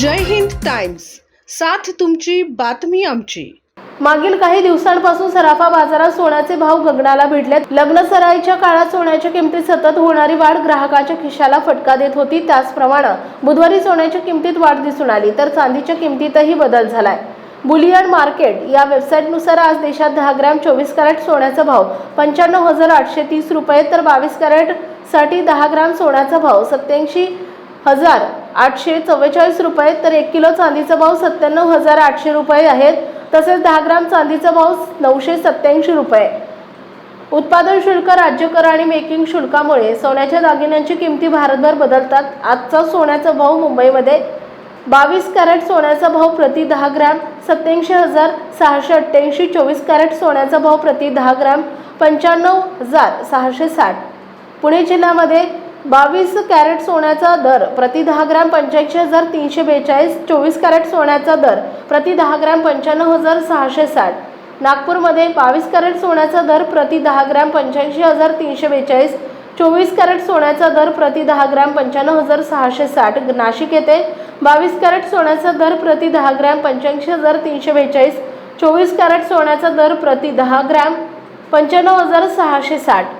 जय Hind Times साथ तुमची बातमी आमची. मागील काही दिवसांपासून सराफा बाजारात सोन्याचे भाव गगनाला भिडलेत. लग्न सराईच्या काळात सोन्याच्या किमतीत सतत होणारी वाढ ग्राहकाच्या खिशाला फटका देत होती. त्याचप्रमाणे बुधवारी सोन्याच्या किमतीत वाढ दिसून आली तर चांदीच्या किमतीतही बदल झालाय. बुलियन मार्केट या वेबसाईटनुसार आज देशात दहा ग्रॅम चोवीस कॅरेट सोन्याचा भाव पंच्याण्णव हजार आठशे तीस रुपये तर बावीस कॅरेटसाठी दहा ग्रॅम सोन्याचा भाव सत्याऐंशी हजार आठशे चव्वेचाळीस रुपये तर एक किलो चांदीचा भाव सत्त्याण्णव हजार आठशे रुपये आहेत. तसेच दहा ग्राम चांदीचा भाव नऊशे सत्याऐंशी रुपये. उत्पादन शुल्क राज्य कर आणि मेकिंग शुल्कामुळे सोन्याच्या दागिन्यांची किमती भारतभर बदलतात. आजचा सोन्याचा भाव मुंबईमध्ये बावीस कॅरेट सोन्याचा भाव प्रति दहा ग्रॅम सत्याऐंशी हजार सहाशे अठ्ठ्याऐंशी चोवीस कॅरेट सोन्याचा भाव प्रति दहा ग्रॅम पंच्याण्णव हजार सहाशे साठ. पुणे जिल्ह्यामध्ये बावीस कॅरेट सोन्याचा दर प्रति दहा ग्रॅम पंच्याऐंशी हजार तीनशे बेचाळीस चोवीस कॅरेट सोन्याचा दर प्रति दहा ग्रॅम पंच्याण्णव हजार सहाशे साठ. नागपूरमध्ये बावीस कॅरेट सोन्याचा दर प्रति दहा ग्रॅम पंच्याऐंशी हजार तीनशे बेचाळीस चोवीस कॅरेट सोन्याचा दर प्रति दहा ग्रॅम पंच्याण्णव हजार सहाशे साठ. नाशिक येथे बावीस कॅरेट सोन्याचा दर प्रति दहा ग्रॅम पंच्याऐंशी हजार तीनशे बेचाळीस चोवीस कॅरेट सोन्याचा दर प्रति दहा ग्रॅम पंच्याण्णव हजार सहाशे साठ.